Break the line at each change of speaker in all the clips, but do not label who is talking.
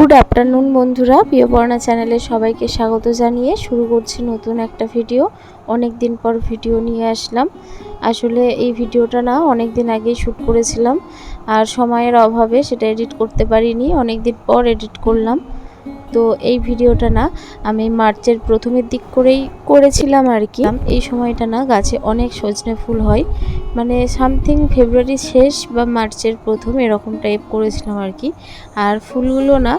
Good afternoon বন্ধুরা। প্রিয়পর্ণা চ্যানেলে সবাইকে স্বাগত জানিয়ে শুরু করছি নতুন একটা ভিডিও। অনেক দিন পর ভিডিও নিয়ে আসলাম। আসলে এই ভিডিওটা না অনেক দিন আগেই শ্যুট করেছিলাম। আর সময়ের অভাবে সেটা এডিট করতে পারিনি। অনেক দিন পর এডিট করলাম। তো এই ভিডিওটা না আমি মার্চের প্রথমের দিক করেই করেছিলাম আর কি। এই সময়টা না গাছে অনেক সজনে ফুল হয়। মানে সামথিং ফেব্রুয়ারি শেষ বা মার্চের প্রথম এরকম টাইপ করেছিলাম আর কি। আর ফুলগুলো না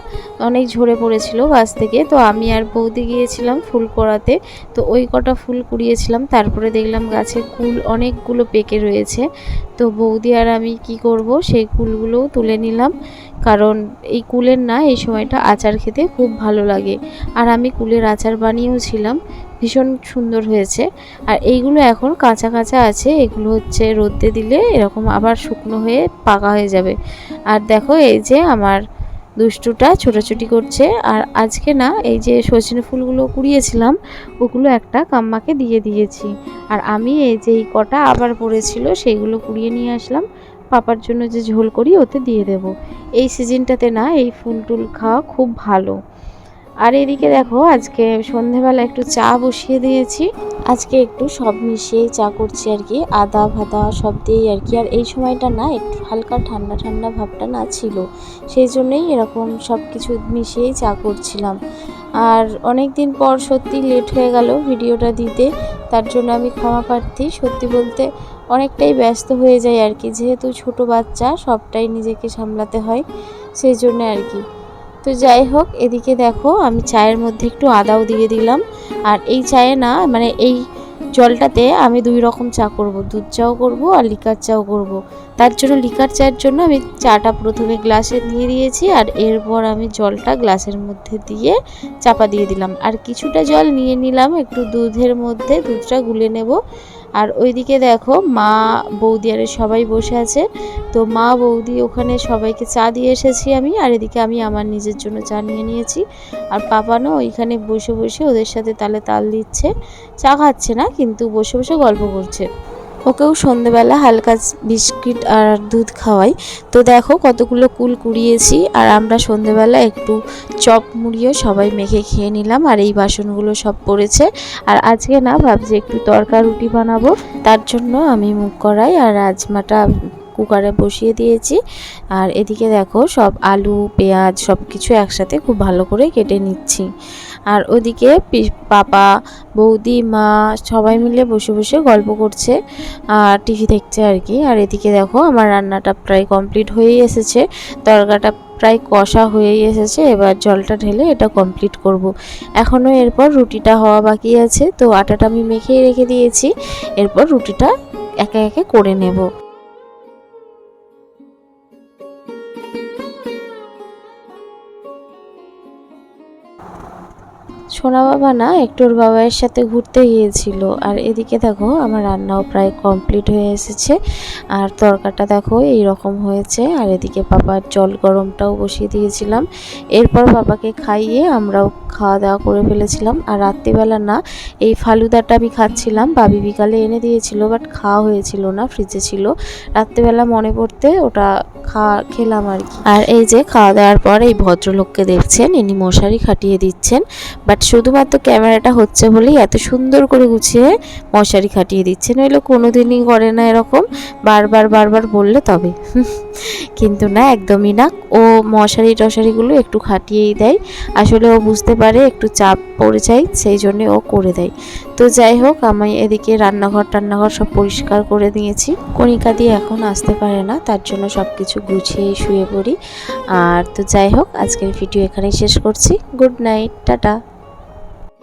অনেক ঝরে পড়েছিল গাছ থেকে। তো আমি আর বৌদি গিয়েছিলাম ফুল করাতে। তো ওই কটা ফুল কুড়িয়েছিলাম। তারপরে দেখলাম গাছে কুল অনেকগুলো পেকে রয়েছে। তো বৌদি আর আমি কি করব? সেই কুলগুলোও তুলে নিলাম। কারণ এই কুলের না এই সময়টা আচার খেতে খুব ভালো লাগে। আর আমি কুলের আচার বানিয়েও ছিলাম ভীষণ সুন্দর হয়েছে। আর এইগুলো এখন কাঁচা কাঁচা আছে, এগুলো হচ্ছে রোদ্দে দিলে এরকম আবার শুকনো হয়ে পাকা হয়ে যাবে। আর দেখো এই যে আমার দুষ্টুটা ছোটাছুটি করছে, আর আজকে না এই যে সজনে ফুলগুলো কুড়িয়েছিলাম, ওগুলো একটা কাম্মাকে দিয়ে দিয়েছি। আর আমি এই যে এই কটা আবার পড়েছিল, সেইগুলো কুড়িয়ে নিয়ে আসলাম, পাপার জন্য যে ঝোল করি ওতে দিয়ে দেব। এই সিজনটাতে না এই ফুল টুল খাওয়া খুব ভালো। আর এদিকে দেখো, আজকে সন্ধেবেলা একটু চা বসিয়ে দিয়েছি। আজকে একটু সব মিশিয়েই চা করছি আর কি, আদা, ভাদা সব দিয়েই আর কি। আর এই সময়টা না, একটু হালকা ঠান্ডা ঠান্ডা ভাবটা না ছিল। সেই জন্যেই এরকম সব কিছু মিশিয়েই চা করছিলাম। আর অনেক দিন পর সত্যি লেট হয়ে গেল ভিডিওটা দিতে, তার জন্য আমি ক্ষমা প্রার্থী। সত্যি বলতে অনেকটাই ব্যস্ত হয়ে যায় আর কি। যেহেতু ছোট বাচ্চা, সবটাই নিজেকে সামলাতে হয়, সেই জন্য আর কি। তো যাই হোক, এদিকে দেখো আমি চায়ের মধ্যে একটু আদাও দিয়ে দিলাম। আর এই চায়ে না মানে এই জলটাতে আমি দুই রকম চা করব। দুধ চাও করব আর লিকার চাও করব। তার জন্য লিকার চায়ের জন্য আমি চাটা প্রথমে গ্লাসে দিয়ে দিয়েছি আর এরপর আমি জলটা গ্লাসের মধ্যে দিয়ে চাপা দিয়ে দিলাম। আর কিছুটা জল নিয়ে নিলাম, একটু দুধের মধ্যে দুধটা গুলে নেব। আর ওইদিকে দেখো মা বৌদি আর সবাই বসে আছে। তো মা বৌদি ওখানে সবাইকে চা দিয়ে এসেছি আমি, আর এদিকে আমি আমার নিজের জন্য চা নিয়ে নিয়েছি। আর পাপানো ওইখানে বসে বসে ওদের সাথে তালে তাল দিচ্ছে। চা খাচ্ছে না, কিন্তু বসে বসে গল্প করছে। ওকেও সন্ধেবেলা হালকা বিস্কিট আর দুধ খাওয়াই। তো দেখো কতগুলো কুল কুড়িয়েছি আর আমরা সন্ধেবেলা একটু চপ মুড়িও সবাই মেখে খেয়ে নিলাম আর এই বাসনগুলো সব পড়েছে। আর আজকে না ভাবছি একটু তরকা রুটি বানাবো, তার জন্য আমি মুখ করাই আর রাজমাটা কুকারে বসিয়ে দিয়েছি। আর এদিকে দেখো সব আলু, পেঁয়াজ সব কিছু একসাথে খুব ভালো করে কেটে নিচ্ছি। আর ওদিকে পাপা, বৌদি, মা সবাই মিলে বসে বসে গল্প করছে, আর টিভি দেখছে আর কি। আর এদিকে দেখো আমার রান্নাটা প্রায় কমপ্লিট হয়েই এসেছে। তরকাটা প্রায় কষা হয়েই এসেছে, এবার জলটা ঢেলে এটা কমপ্লিট করব। এখনও এরপর রুটিটা হওয়া বাকি আছে, তো আটাটা আমি মেখেই রেখে দিয়েছি। এরপর রুটিটা একে একে করে নেব। সোনা বাবা না একটু ওর বাবাইয়ের সাথে ঘুরতে গিয়েছিল। আর এদিকে দেখো, আমার রান্নাও প্রায় কমপ্লিট হয়ে এসেছে। আর তরকাটা দেখো এই রকম হয়েছে। আর এদিকে বাবার জল গরমটাও বসিয়ে দিয়েছিলাম। এরপর বাবাকে খাইয়ে আমরাও খাওয়া দাওয়া করে ফেলেছিলাম। আর রাত্রিবেলা না এই ফালুদাটা আমি খাচ্ছিলাম। বাবি বিকালে এনে দিয়েছিল বাট খাওয়া হয়েছিল না ফ্রিজে ছিল। রাত্রিবেলা মনে পড়তে ওটা খাওয়া খেলাম আর কি। আর এই যে খাওয়া দাওয়ার পর এই ভদ্রলোককে দেখছেন, ইনি মশারি খাটিয়ে দিচ্ছেন, বাট শুধুমাত্র ক্যামেরাটা হচ্ছে বলেই এত সুন্দর করে গুছিয়ে মশারি খাটিয়ে দিচ্ছেন। নইলে কোনোদিনই করে না এরকম, বারবার বারবার বললে তবে। কিন্তু না, একদমই না। ও মশারি টশারিগুলো একটু খাটিয়েই দেয়। আসলে ও বুঝতে পারে একটু চাপ পড়ে যায়, সেই জন্যে ও করে দেয়। তো যাই হোক, আমি এদিকে রান্নাঘর টান্নাঘর সব পরিষ্কার করে দিয়েছি। কণিকা দিয়ে এখন আসতে পারে না, তার জন্য সব কিছু গুছিয়ে শুয়ে পড়ি। আর তো যাই হোক, আজকের ভিডিও এখানেই শেষ করছি। Good night, tata.